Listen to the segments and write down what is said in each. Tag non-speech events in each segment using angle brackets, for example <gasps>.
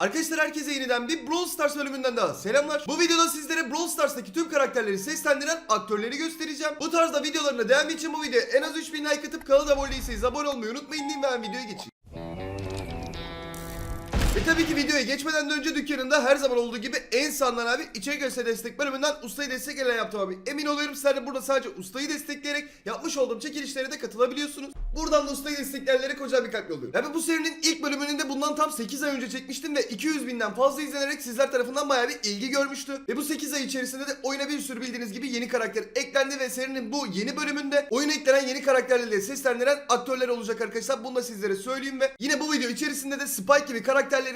Arkadaşlar herkese yeniden bir Brawl Stars bölümünden daha selamlar. Bu videoda sizlere Brawl Stars'taki tüm karakterleri seslendiren aktörleri göstereceğim. Bu tarzda videolarına devam için bu videoya en az 3000 like atıp kanala abone değilseniz abone olmayı unutmayın diyeyim ben videoya geçeyim. Tabii ki videoya geçmeden de önce dükkanında her zaman olduğu gibi en sağından abi içerik gösteri destek bölümünden ustayı destekleyen yaptım abi. Emin oluyorum sizler de burada sadece ustayı destekleyerek yapmış olduğum çekilişlere de katılabiliyorsunuz. Buradan da ustayı destekleyenlere kocaman bir kalp yolluyorum. Tabii bu serinin ilk bölümünü de bundan tam 8 ay önce çekmiştim ve 200 binden fazla izlenerek sizler tarafından bayağı bir ilgi görmüştü. Ve bu 8 ay içerisinde de oyuna bir sürü bildiğiniz gibi yeni karakter eklendi ve serinin bu yeni bölümünde oyuna eklenen yeni karakterlerle seslendiren aktörler olacak arkadaşlar. Bunu da sizlere söyleyeyim ve yine bu video içerisinde de Spike gibi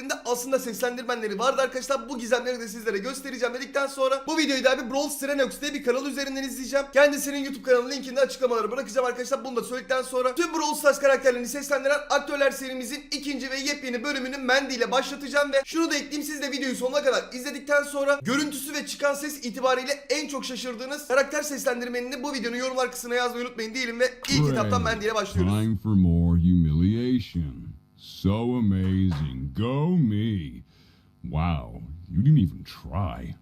karakterlerinde aslında seslendirmenleri vardı arkadaşlar. Bu gizemleri de sizlere göstereceğim dedikten sonra bu videoyu da abi Brawl Strenox diye bir kanal üzerinden izleyeceğim. Kendisinin YouTube kanalı linkini açıklamalara bırakacağım arkadaşlar. Bunu da söyledikten sonra tüm Brawl Stars karakterlerini seslendiren aktörler serimizin ikinci ve yepyeni bölümünü Mandy ile başlatacağım ve şunu da ekleyeyim siz de videoyu sonuna kadar izledikten sonra görüntüsü ve çıkan ses itibariyle en çok şaşırdığınız karakter seslendirmenini bu videonun yorumlar kısmına yazmayı unutmayın diyelim ve ilk kitaptan Mandy ile başlıyoruz. Time for more humiliation. So amazing. Go me. Wow, you didn't even try.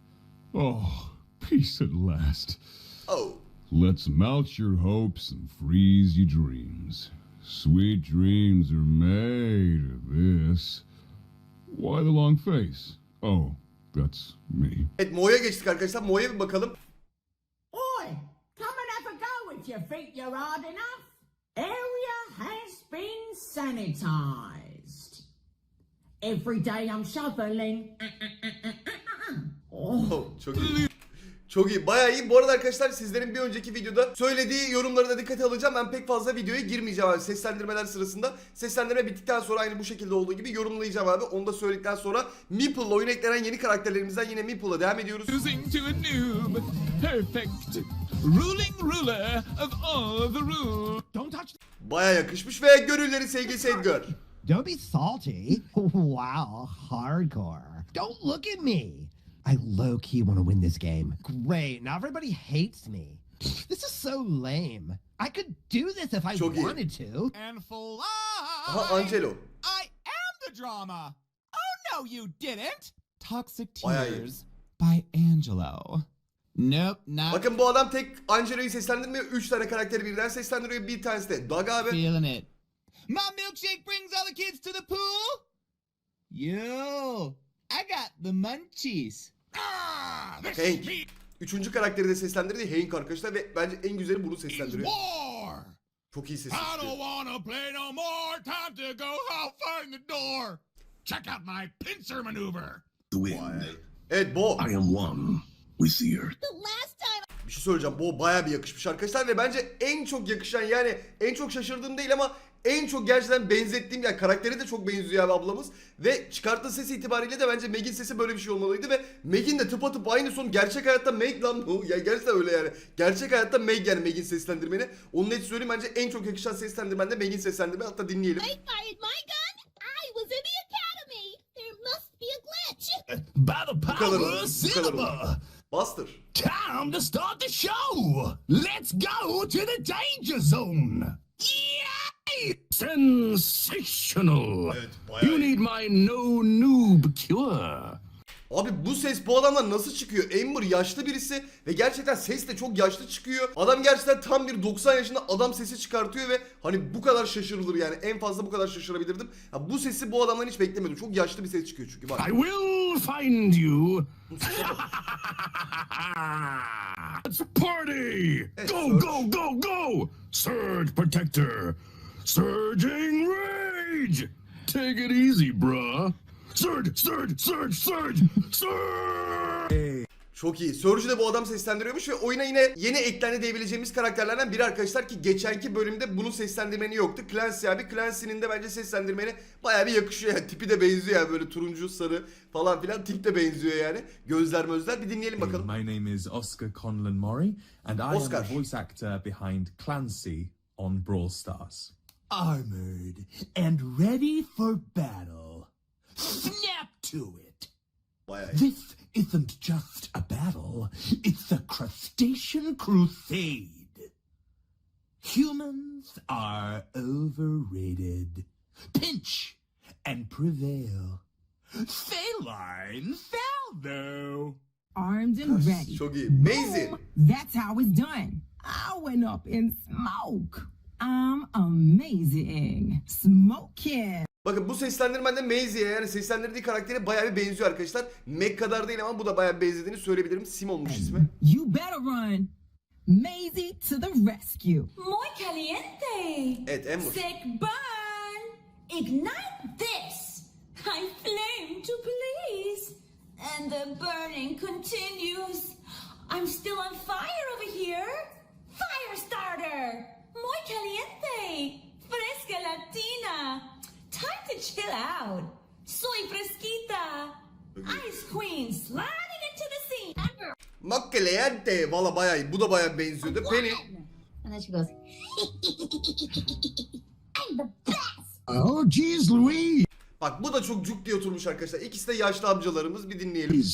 Oh, peace at last. Oh. Let's melt your hopes and freeze your dreams. Sweet dreams are made of this. Why the long face? Oh, that's me. Evet Mo'ya geçtik arkadaşlar. Mo'ya bir bakalım. Oi, come and have a go if you think you're hard enough. Area has been sanitized. Every day I'm shoveling. <laughs> Oh, çok iyi. Çok iyi. Bayağı iyi. Bu arada arkadaşlar sizlerin bir önceki videoda söylediği yorumları da dikkate alacağım. Ben pek fazla videoya girmeyeceğim abi seslendirmeler sırasında. Seslendirme bittikten sonra aynı bu şekilde olduğu gibi yorumlayacağım abi. Onu da söyledikten sonra Meeple'la oyuna eklenen yeni karakterlerimizden yine Meeple'la devam ediyoruz. Losing to a noob. Perfect. Ruling ruler of all the rules. Don't touch Bayağı yakışmış ve gönüllerin sevgilisi Edgar. Don't be salty. wow, hardcore. Don't look at me. I low key want to win this game. Great. Now everybody hates me. This is so lame. I could do this if I Çok iyi. wanted to. and fly. Aha Angelo. I am the drama. Oh no, you didn't. Toxic Bayağı iyi. Tears by Angelo. Nope, not Bakın bu adam tek Angelo'yu seslendirmiyor. 3 tane karakteri birden seslendiriyor. Bir tanesi de Doug abi. feeling it. My milkshake brings all the kids to the pool. Yo, I got the munchies. Ah, this Hank. Üçüncü karakteri de seslendirdiği Hank arkadaşlar ve bence en güzeli bunu seslendiriyor. war. Çok iyi sesi I çıkıyor. don't wanna play no more. Time to go. I'll find the door. Check out my pincer maneuver. the wind. Evet Bo. I am one with the earth. Bir şey söyleyeceğim. Bu baya bir yakışmış arkadaşlar ve bence en çok yakışan yani en çok şaşırdığım değil ama en çok gerçekten benzettiğim yani karakteri de çok benziyor abi ablamız. Ve çıkarttığı ses itibariyle de bence Meg'in sesi böyle bir şey olmalıydı ve Meg'in de tıpatıp aynı son gerçek hayatta Meg lan bu. <laughs> Ya gerçekten öyle yani. Gerçek hayatta Meg yani Meg'in seslendirmeni. Onun net söyleyeyim bence en çok yakışan seslendirmen de Meg'in seslendirmeni. Hatta dinleyelim. I fired my gun. I was in the academy. There must be a glitch. Battle kadar power olur. cinema. Buster. Time to start the show. Let's go to the danger zone. Yay! Sensational. Evet, You iyi. need my no noob cure. Abi bu ses bu adamdan nasıl çıkıyor? Amber yaşlı birisi ve gerçekten ses de çok yaşlı çıkıyor. Adam gerçekten tam bir 90 yaşında adam sesi çıkartıyor ve hani bu kadar şaşırılır yani. En fazla bu kadar şaşırabilirdim. Ya bu sesi bu adamdan hiç beklemiyordum. Çok yaşlı bir ses çıkıyor çünkü bak. I will find you. <laughs> Let's party! Go, Surge. go, go, go! Surge Protector! Surging Rage! Take it easy, bruh. Surge, surge, surge, surge, surge! Çok iyi. Surge'ü de bu adam seslendiriyormuş ve oyuna yine yeni eklendi diyebileceğimiz karakterlerden biri arkadaşlar ki geçenki bölümde bunun seslendirmeni yoktu. Clancy abi. Clancy'nin de bence seslendirmeni bayağı bir yakışıyor yani. Tipi de benziyor yani böyle turuncu, sarı falan filan. Tip de benziyor yani. Gözler mözler. Bir dinleyelim bakalım. My name is Oscar Conlon Murray, and I Oscar. am the voice actor behind Clancy on Brawl Stars. armored and ready for battle. Snap to it. Bayağı iyi. This isn't just a battle, it's a crustacean crusade. Humans are overrated. Pinch and prevail. Feline Faldo. Armed and ready. Çok iyi. Maisie. Boom. That's how it's done. I went up in smoke. I'm amazing. Smoking. Bakın bu seslendirmen de Maisie'ye yani seslendirdiği karaktere bayağı bir benziyor arkadaşlar. Mac kadar değil ama bu da bayağı benzediğini söyleyebilirim. Sim olmuş ismi. You better run. Maisie to the rescue. Muy caliente. Evet Amber. Sick burn. Ignite this. I flame to please. And the burning continues. I'm still on fire over here. Fire starter. Muy caliente. Fresca latina. Time to chill out. Soy fresquita. Ice queen sliding into the scene. Amber. Maccaleante. Valla bayağı. Bu da bayağı benziyordu. Penny. And then she goes, <laughs> I'm the best. Oh, geez, Louise. Bak bu da çok cuk diye oturmuş arkadaşlar. İkisi de yaşlı amcalarımız. Bir dinleyelim.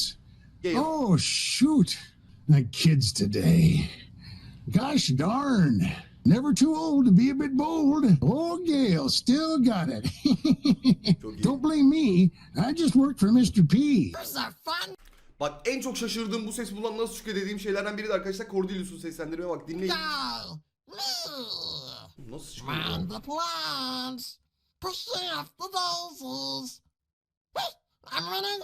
Gale. Oh, shoot. The kids today. Gosh darn. Never too old to be a bit bold. Oh, Gail still got it. <laughs> Don't blame me. I just worked for Mr. P. Bak en çok şaşırdığım bu ses bulan nasıl çıkıyor dediğim şeylerden biri de arkadaşlar Cordelius'un seslendirmeye bak dinleyin. Nasıl çıkıyor? Mind the plants. Pushing off the daisies. I'm running.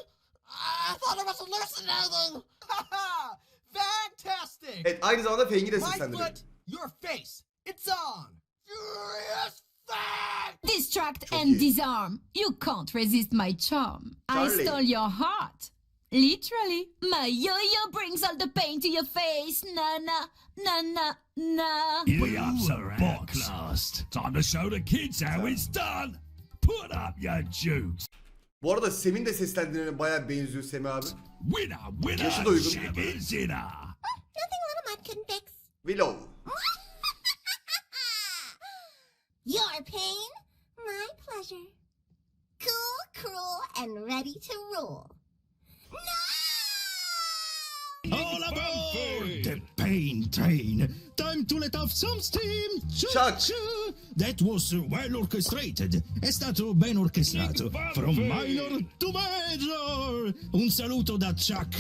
I thought I was hallucinating. <laughs> Fantastic! Evet aynı zamanda Feng'i de seslendiriyor. your face. It's on. Furious fact. Distract Çok and iyi. disarm. You can't resist my charm. Charlie. I stole your heart. Literally. My yo-yo brings all the pain to your face. Na na na na na. We up some podcast. Time to show the kids how it's done. Put up your jukes. Bu arada Sem'in de seslendirmene bayağı benziyor Sem'i abi. Winner, winner, Yaşı da uygun. chicken dinner. Oh, nothing little man couldn't fix. Willow. Your pain, my pleasure. Cool, cruel, and ready to rule. No! All aboard! The pain train. Time to let off some steam. Chuck. That was well orchestrated. È stato ben orchestrato. From minor to major. Un saluto da Chuck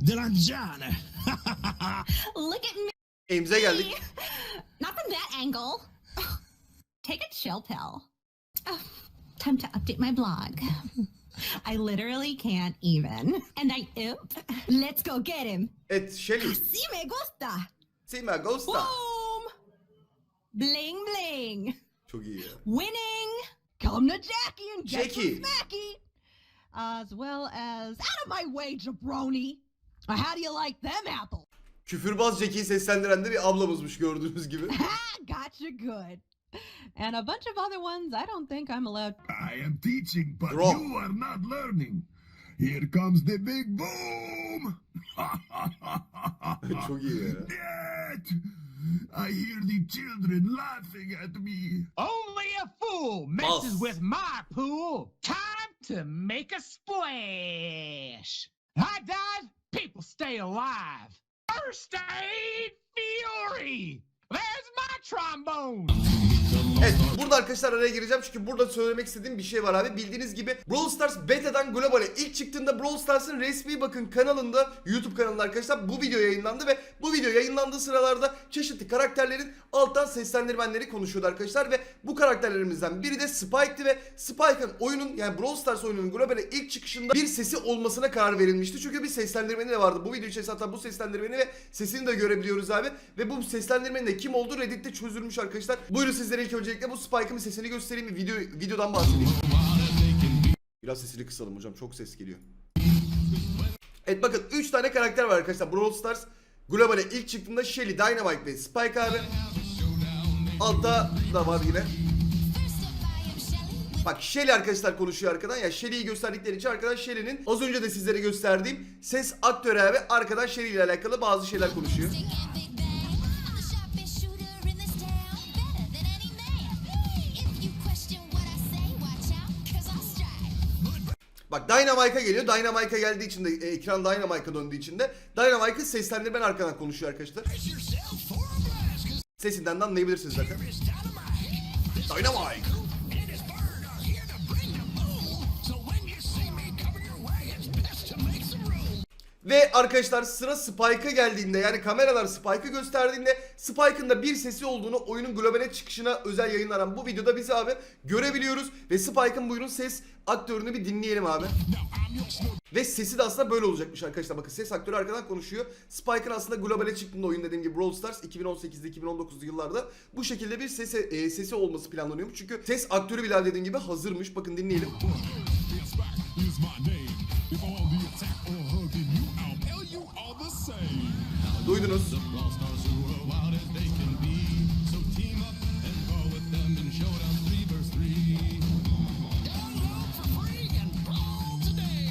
Delangiana. <laughs> Look at me. Emze geldik. Not from that angle. Take a chill pill. Oh, <sighs> time to update my blog. I literally can't even. And I oop. Let's go get him. Evet Shelly. Si me gusta. Sima Ghosta. Boom. Bling bling. Çok iyi ya. Winning. Come to Jackie and get Jackie. smacky. As well as out of my way, jabroni. How do you like them apples? Küfürbaz Jackie'yi seslendiren de bir ablamızmış gördüğünüz gibi. <laughs> Ha, gotcha good. And a bunch of other ones I don't think I'm allowed. I am teaching, but Wrong. you are not learning. Here comes the big boom. Çok iyi ya. Dad, I hear the children laughing at me. Only a fool False. messes with my pool. Time to make a splash. I dive, people stay alive. First aid fury. There's my trombone. Evet burada arkadaşlar araya gireceğim çünkü burada söylemek istediğim bir şey var abi. Bildiğiniz gibi Brawl Stars Beta'dan Global'e ilk çıktığında Brawl Stars'ın resmi bakın kanalında YouTube kanalında arkadaşlar bu video yayınlandı ve bu video yayınlandığı sıralarda çeşitli karakterlerin alttan seslendirmenleri konuşuyordu arkadaşlar ve bu karakterlerimizden biri de Spike'ti ve Spike'ın oyunun yani Brawl Stars oyununun Global'e ilk çıkışında bir sesi olmasına karar verilmişti. Çünkü bir seslendirmeni de vardı. Bu video içerisinde hatta bu seslendirmeni ve sesini de görebiliyoruz abi. Ve bu seslendirmenin de kim olduğu Reddit'te çözülmüş arkadaşlar. Buyurun sizlere ilk öncelikle bu Spike'ın sesini göstereyim. Video, videodan bahsedeyim. Biraz sesini kısalım hocam. Çok ses geliyor. Evet bakın 3 tane karakter var arkadaşlar. Brawl Stars Global'e ilk çıktığında Shelly, Dynamite ve Spike abi. Altta da var yine. Bak Shelly arkadaşlar konuşuyor arkadan ya Shelly'yi gösterdikleri için arkadan Shelly'nin az önce de sizlere gösterdiğim ses aktörü abi arkadan Shelly ile alakalı bazı şeyler konuşuyor. Bak Dynamite'a geliyor. Dynamite'a geldiği için de e, ekran Dynamite'a döndüğü için de Dynamite'ı seslendirmen arkadan konuşuyor arkadaşlar. Sesinden de anlayabilirsiniz zaten. Dynamite. Ve arkadaşlar sıra Spike'a geldiğinde yani kameralar Spike'ı gösterdiğinde Spike'ın da bir sesi olduğunu oyunun globale çıkışına özel yayınlanan bu videoda biz abi görebiliyoruz. Ve Spike'ın buyurun ses aktörünü bir dinleyelim abi. Ve sesi de aslında böyle olacakmış arkadaşlar. Bakın ses aktörü arkadan konuşuyor. Spike'ın aslında globale çıktığında oyun dediğim gibi Brawl Stars 2018'de 2019'lu yıllarda bu şekilde bir sesi, e, sesi olması planlanıyormuş. Çünkü ses aktörü bile dediğim gibi hazırmış. Bakın dinleyelim. 3.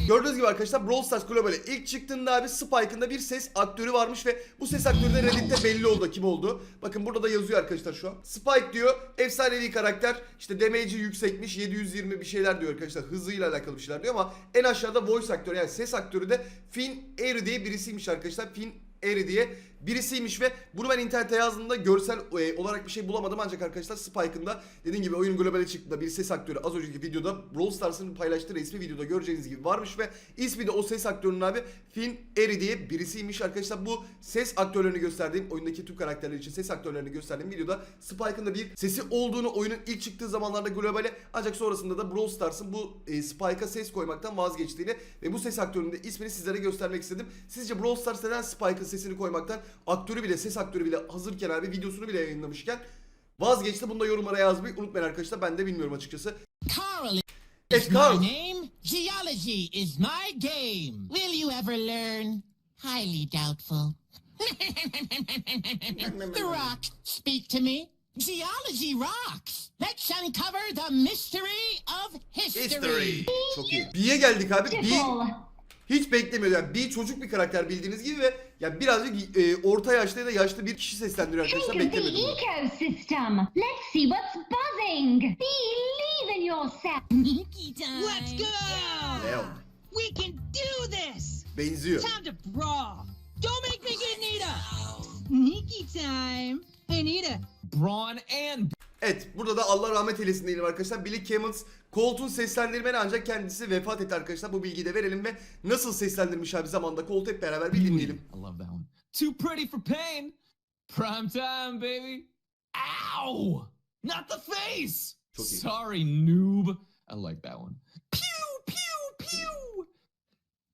Gördüğünüz gibi arkadaşlar Brawl Stars Global'e ilk çıktığında abi Spike'ın da bir ses aktörü varmış ve bu ses aktörü de Reddit'te belli oldu kim oldu. Bakın burada da yazıyor arkadaşlar şu an. Spike diyor efsanevi karakter işte damage'i yüksekmiş 720 bir şeyler diyor arkadaşlar hızıyla alakalı bir şeyler diyor ama en aşağıda voice aktörü yani ses aktörü de Finn Airy diye birisiymiş arkadaşlar. Finn Airy diye birisiymiş ve bunu ben internete yazdığımda görsel e, olarak bir şey bulamadım ancak arkadaşlar Spike'ın da dediğim gibi oyun globale çıktığında bir ses aktörü az önceki videoda Brawl Stars'ın paylaştığı resmi videoda göreceğiniz gibi varmış ve ismi de o ses aktörünün abi Finn Airy diye birisiymiş arkadaşlar bu ses aktörlerini gösterdiğim oyundaki tüm karakterler için ses aktörlerini gösterdiğim videoda Spike'ın da bir sesi olduğunu oyunun ilk çıktığı zamanlarda globale ancak sonrasında da Brawl Stars'ın bu e, Spike'a ses koymaktan vazgeçtiğini ve bu ses aktörünün de ismini sizlere göstermek istedim. Sizce Brawl Stars neden Spike'ın sesini koymaktan aktörü bile ses aktörü bile hazırken abi videosunu bile yayınlamışken vazgeçti. Bunu da yorumlara yazmayı unutmayın arkadaşlar. Ben de bilmiyorum açıkçası. Carl is my name. Geology is my game. Will you ever learn? Highly doubtful. <laughs> the Rock, speak to me. Geology rocks. Let's uncover the mystery of history. History. Çok iyi. B'ye geldik abi. B hiç beklemiyordum. Yani B çocuk bir karakter bildiğiniz gibi ve yani birazcık e, orta yaşta ya da yaşlı bir kişi seslendiriyor arkadaşlar. Think of the Beklemiyordum. bunu. ecosystem. Let's see what's buzzing. Believe in yourself. Sneaky time. Let's go! Ne? We can do this! Benziyor. Time to brawl! Don't make me get Nita! Sneaky time! Hey Nita, Braun and Evet burada da Allah rahmet eylesin diyelim arkadaşlar. Billy Cammons Colt'un seslendirmeni ancak kendisi vefat etti arkadaşlar. Bu bilgiyi de verelim ve nasıl seslendirmiş abi zamanda Colt hep beraber bir dinleyelim. I love that one. Too pretty for pain. Prime time, baby. Ow! Not the face. Çok iyi. Sorry, noob. I like that one. Pew pew pew.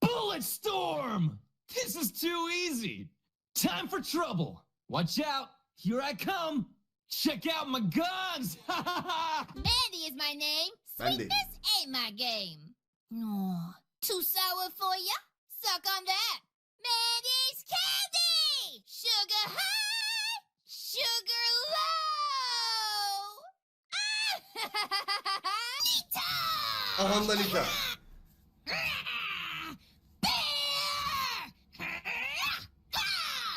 Bullet storm. This is too easy. Time for trouble. Watch out. Here I come. Check out my guns. <laughs> Ha ha ha. Mandy is my name. Mandy. ain't my game. No. Too sour for ya? Suck on that. Mandy's candy! Sugar high, sugar low. Nita! Ahanda Lita.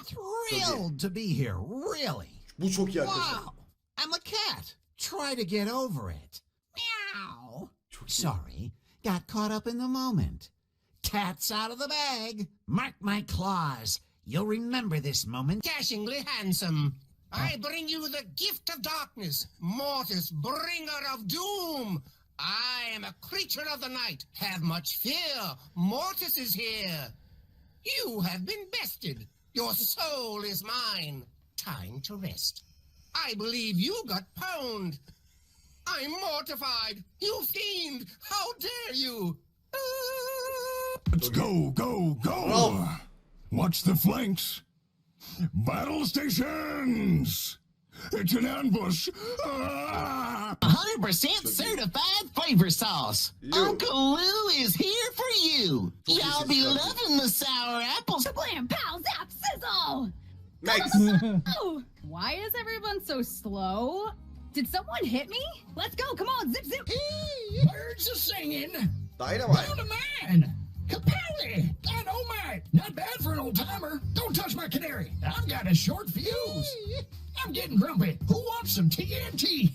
Thrilled to be here, really. Bu çok iyi arkadaşlar. Wow. I'm a cat. Try to get over it. Meow. Sorry, got caught up in the moment. Cat's out of the bag. Mark my claws. You'll remember this moment. Dashingly handsome. Ah. I bring you the gift of darkness, Mortis, bringer of doom. I am a creature of the night. Have much fear. Mortis is here. You have been bested. Your soul is mine. Time to rest. I believe you got pwned. I'm mortified. You fiend! How dare you? Let's go, go, go! Ralph. Watch the flanks. Battle stations! It's an ambush! Ah! 100% certified flavor sauce. Yo. Uncle Lou is here for you. Y'all be loving the sour apples. Blam, pow, zap, sizzle! Max. Oh, why is everyone so slow? Did someone hit me? Let's go, come on, zip zip. Birds are singing. Dynamite. Found a man. Capelli. And oh my, not bad for an old timer. Don't touch my canary. I've got a short fuse. I'm getting grumpy. Who wants some TNT?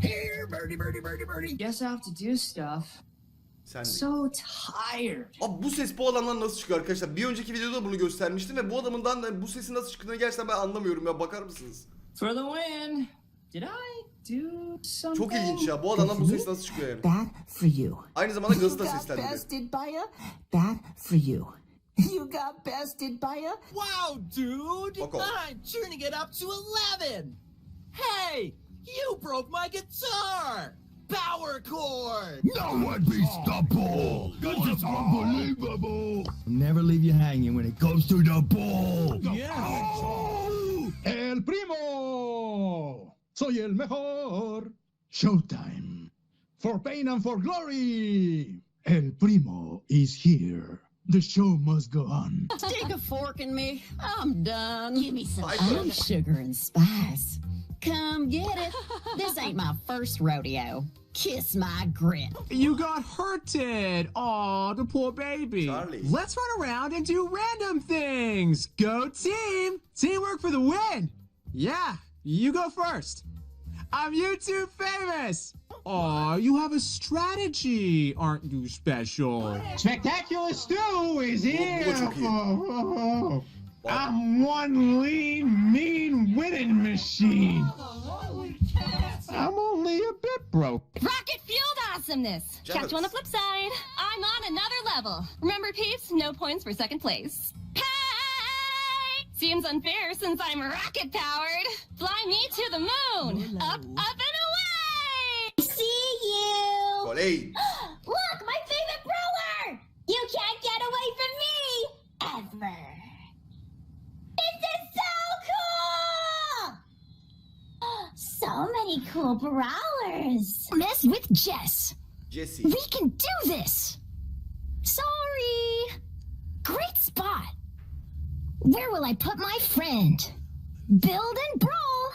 <laughs> Here, birdie, birdie, birdie, birdie. Guess I have to do stuff. Sen de. So tired. Abi bu ses bu adamdan nasıl çıkıyor arkadaşlar? Bir önceki videoda bunu göstermiştim ve bu adamından da bu sesin nasıl çıktığını gerçekten ben anlamıyorum ya bakar mısınız? For the win. Did I do something? Çok ilginç ya bu adamdan bu ses nasıl çıkıyor yani? Bad for you. Aynı zamanda Gaz'ı da seslendiriyor. bested by a bad for you. You got bested by a Wow, dude! Off. I'm tuning it up to 11! Hey! You broke my guitar! Power chord! No one beats the ball. This is unbelievable. Never leave you hanging when it comes to the ball. Oh! El primo. Soy el mejor. Showtime. For pain and for glory. El primo is here. The show must go on. Stick a fork in me. I'm done. Give me some I'm sugar and spice. Come get it. This ain't my first rodeo. Kiss my grit. You got hurted. Aw, the poor baby. Charlie. Let's run around and do random things. Go team. Teamwork for the win. Yeah, you go first. I'm YouTube famous. Aw, you have a strategy. Aren't you special? Spectacular Stew is Bu da çok iyi. I'm one lean, mean winning machine. I'm only a bit broke. Rocket fueled awesomeness. Catch you on the flip side. I'm on another level. Remember, peeps, no points for second place. Hey! Seems unfair since I'm rocket powered. Fly me to the moon. Up, up, and away! See you! Oley. <gasps> <gasps> <gasps> Look, my favorite brawler! You can't get away from me! Ever! This is so cool! So many cool brawlers! Mess with Jess! Jesse. We can do this! Sorry! Great spot! Where will I put my friend? Build and brawl!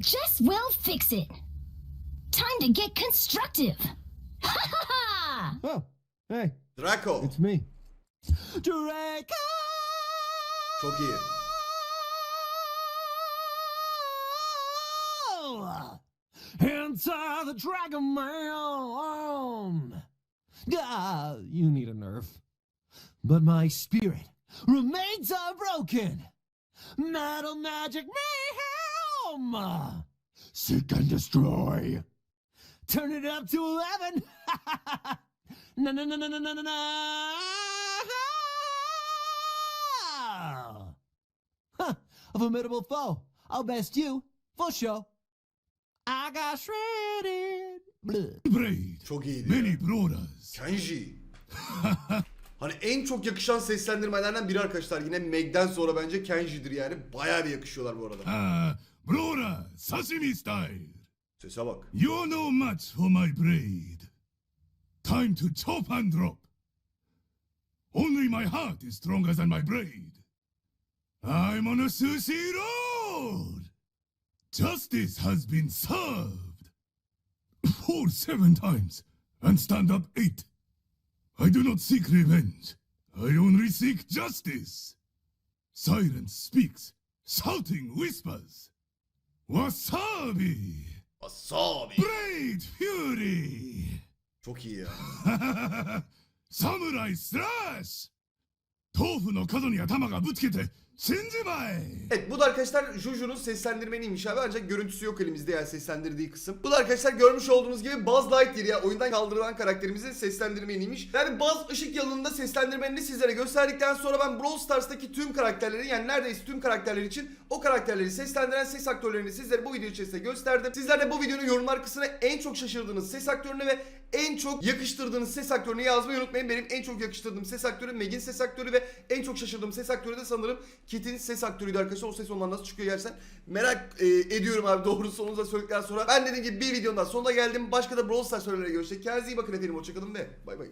Jess will fix it! Time to get constructive! Ha ha ha! Oh, hey, Draco. it's me. Draco! Çok iyi. enter the Dragon Man. Ah, you need a nerf. But my spirit remains unbroken. Metal Magic Mayhem! Seek and destroy. Turn it up to 11. no, no, no, no, no, no, no. Huh, a formidable foe. I'll best you. Full show. I got shredded. Braid. Çok iyiydi ya. Many brothers. Kenji. <laughs> hani en çok yakışan seslendirmelerden biri arkadaşlar. Yine Meg'den sonra bence Kenji'dir yani. Bayağı bir yakışıyorlar bu arada. Ah, brother, sashimi style. Sese bak. You're no match for my braid. Time to chop and drop. Only my heart is stronger than my braid. I'm on a sushi road. Justice has been served. Fall seven times and stand up eight. I do not seek revenge. I only seek justice. Silence speaks, shouting whispers. Wasabi! Wasabi. Braid Fury! Çok iyi ya. <laughs> サムライスラッシュ豆腐の角に頭がぶつけて死んじまえ Evet bu da arkadaşlar Juju'nun seslendirmeniymiş abi ancak görüntüsü yok elimizde yani seslendirdiği kısım. Bu da arkadaşlar görmüş olduğunuz gibi Buzz Lightyear ya oyundan kaldırılan karakterimizin seslendirmeniymiş. Yani Buzz ışık yılında seslendirmenini sizlere gösterdikten sonra ben Brawl Stars'taki tüm karakterleri yani neredeyse tüm karakterler için o karakterleri seslendiren ses aktörlerini sizlere bu video içerisinde gösterdim. Sizler de bu videonun yorumlar kısmına en çok şaşırdığınız ses aktörünü ve en çok yakıştırdığınız ses aktörünü yazmayı unutmayın. Benim en çok yakıştırdığım ses aktörü Meg'in ses aktörü ve en çok şaşırdığım ses aktörü de sanırım Kit'in ses aktörüydü arkadaşlar. O ses ondan nasıl çıkıyor gerçekten merak e, ediyorum abi <laughs> doğru sonunuza söyledikten sonra. Ben dediğim gibi bir videonun daha sonuna geldim. Başka da Brawl Stars söylemelere görüşecek. Kendinize iyi bakın efendim. Hoşçakalın ve bay bay.